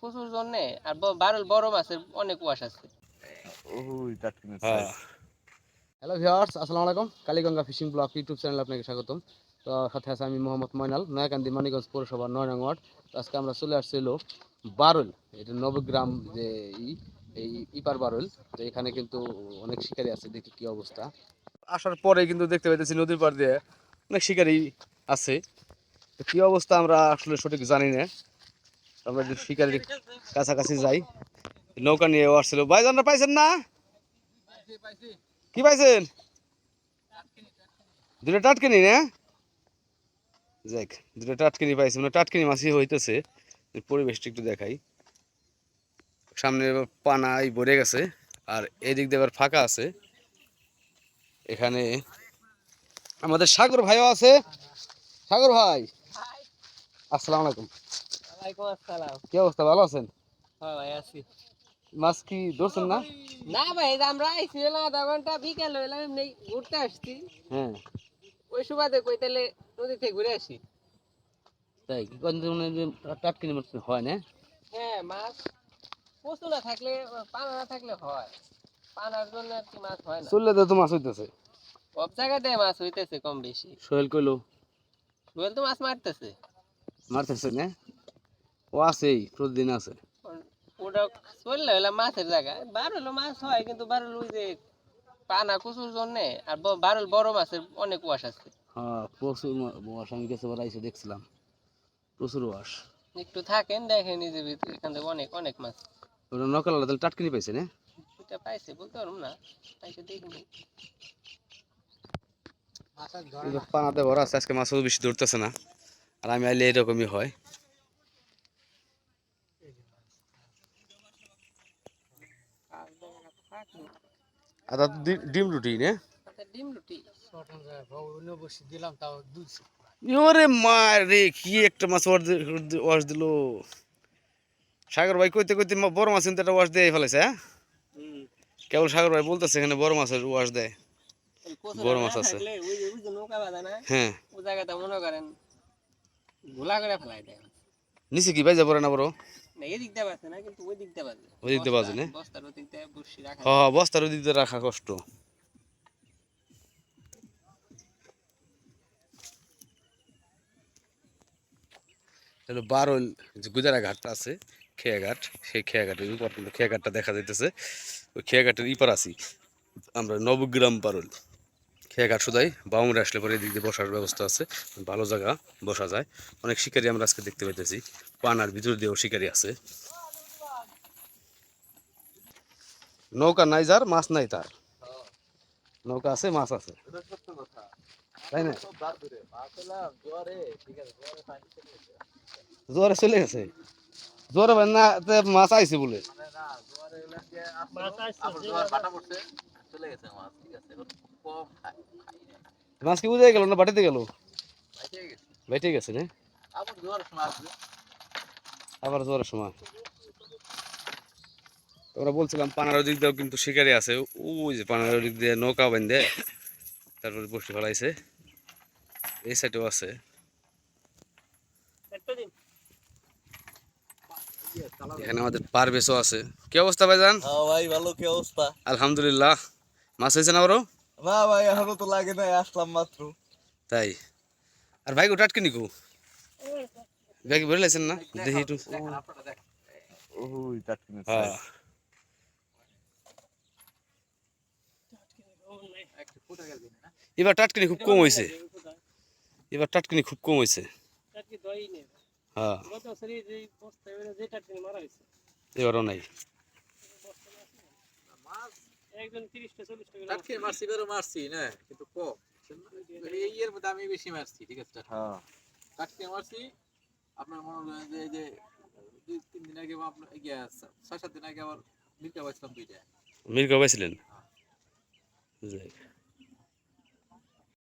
প্রচুর জন্যে আর ব- বারো বড় মাছের অনেক ওয়াশ আছে। হ্যাঁ। হ্যালো ভিউয়ার্স আসসালামু আলাইকুম। কালীগঙ্গা ফিশিং ব্লগ ইউটিউব চ্যানেলে আপনাকে স্বাগতম। তো সাথে আছে আমি মোহাম্মদ ময়নাল নয়াকান্দি মানিগঞ্জ পৌরসভা নয় নং ওয়ার্ড। তো আজকে আমরা চলে আসছিল বারুল এটা নবগ্রাম যে এই ইপার বারুল। তো এখানে কিন্তু অনেক শিকারি আছে দেখি কি অবস্থা। আসার পরে কিন্তু দেখতে পাইতেছি নদীর পার দিয়ে অনেক শিকারি আছে। তো কি অবস্থা আমরা আসলে সঠিক জানি না। আমরা যদি শিকারির কাছাকাছি যাই। নৌকা নিয়ে আসছিল। ভাইজানরা পাইছেন না? কি পাইছেন? দুটো টাটকিনি না? যাক দুটো টাটকিনি পাইছি। মানে টাটকিনি মাছই হইতেছে। পরিবেশটা একটু দেখাই। সামনে পানাই ভরে গেছে। আর এদিক দিয়ে ফাঁকা আছে। এখানে আমাদের সাগর ভাইও আছে। সাগর ভাই, আসসালামু আলাইকুম। কি অবস্থা? ভালো আছেন? হ্যাঁ ভাই আছি। মাছ কি ধরছেন না? না ভাই আমরা আধা ঘণ্টা বিকেল হইলাম এমনি ঘুরতে আসছি। হ্যাঁ। ওই সুবাদে কই তাহলে নদী থেকে ঘুরে আসি। তাই কি কোন টাটকিনি মাছ হয় না? হ্যাঁ মাছ প্রচুর না থাকলে পানা না থাকলে হয়। পানার জন্য আর কি মাছ হয় না। চললে তো মাছ হইতেছে। সব জায়গাতে মাছ হইতেছে কম বেশি। সোহেল কইলো। রুয়েল তো মাছ মারতেছে। মারতেছে না? ও আছেই প্রতিদিন আছে। ওটা চললে মাছের জায়গা। বারুল মাছ হয় কিন্তু বারুল ওই যে পানা কুচুর জন্য আর বারুল বড় মাছের অনেক ওয়াশ আছে। হ্যাঁ প্রচুর ওয়াশ আমি গেছে বার আইসে দেখছিলাম। প্রচুর ওয়াশ। একটু থাকেন দেখেন নিজের ভিতরে এখান থেকে অনেক অনেক মাছ। ওটা নকালা তাহলে টাটকিনি পাইছে না? এটা পাইছে বলতে পারব না পাইছে দেখিনি পানাতে ভরা আছে আজকে মাছও বেশি ধরতেছে না। আর আমি আইলে এরকমই হয়। তার ডিম রুটি না? ডিম রুটি। ওরে মার রে কি একটা মাছ ওয়াশ দিল। সাগর ভাই কইতে কইতে বড় মাছ কিন্তু একটা ওয়াশ দিয়ে ফেলেছে হ্যাঁ? কেবল সাগর ভাই বলতেছে এখানে বড় মাছের ওয়াশ দেয়। বড় মাছ আছে। হ্যাঁ। ও জায়গাটা মনে করেন ঘোলা করে ফেলাই দেয়। নিচে কি ভাই যাব না বড়? বস্তার ওই দিয়ে রাখা কষ্ট। হলো বারোল যে গুজারা ঘাটটা আছে খেয়াঘাট সেই খেয়াঘাটের উপর কিন্তু খেয়াঘাটটা দেখা যাইতেছে। ওই খেয়াঘাটের ইপার আছি আমরা নবগ্রাম বারোল খেয়াঘাট শুধাই বাউমরে আসলে পরে এদিক দিয়ে বসার ব্যবস্থা আছে, ভালো জায়গা বসা যায়। অনেক শিকারি আমরা আজকে দেখতে পাইতেছি, পানার ভিতর দিয়েও শিকারি আছে। নৌকা নাই যার, মাছ নাই তার। নৌকা আছে, মাছ আছে। তাই না? জোরে চলে গেছে। ভাই না মাছ আইছে বলে। মাছ কি বুঝে গেল না বাটিতে গেল? বেটে গেছে। না? আবার সময় আমরা বলছিলাম পানার দিক দিয়েও কিন্তু শিকারি আছে। ওই যে পানার দিক দিয়ে নৌকা বেঁধে তারপরে বসে ফেলাইছে এই সাইডেও আছে। এখানে আমাদের পারবেশও আছে। কি অবস্থা ভাইজান? হ্যাঁ ভাই ভালো কি অবস্থা? আলহামদুলিল্লাহ। মাছ হয়েছে না বড়? না ভাই এখনও তো লাগে নাই আসলাম মাত্র। তাই? আর ভাই গোটা আটকে নিকু ব্যাগ ভরে লাইছেন না? দেখি একটু। হ্যাঁ। এবার টাটকিনি খুব কম হয়েছে। এবার টাটকিনি খুব কম হয়েছে। হ্যাঁ। এবারও নাই। টাটকে মারছি। বেরো মারছি না? কিন্তু কম এই এর মধ্যে আমি বেশি মারছি ঠিক আছে? হ্যাঁ। টাটকে মারছি আপনার মনে করেন যে যে দুই তিন দিন আগে আপনার ইয়ে ছয় সাত দিন আগে আবার মির্কা পাইছিলাম দুইটা। মির্কা পাইছিলেন? যাক।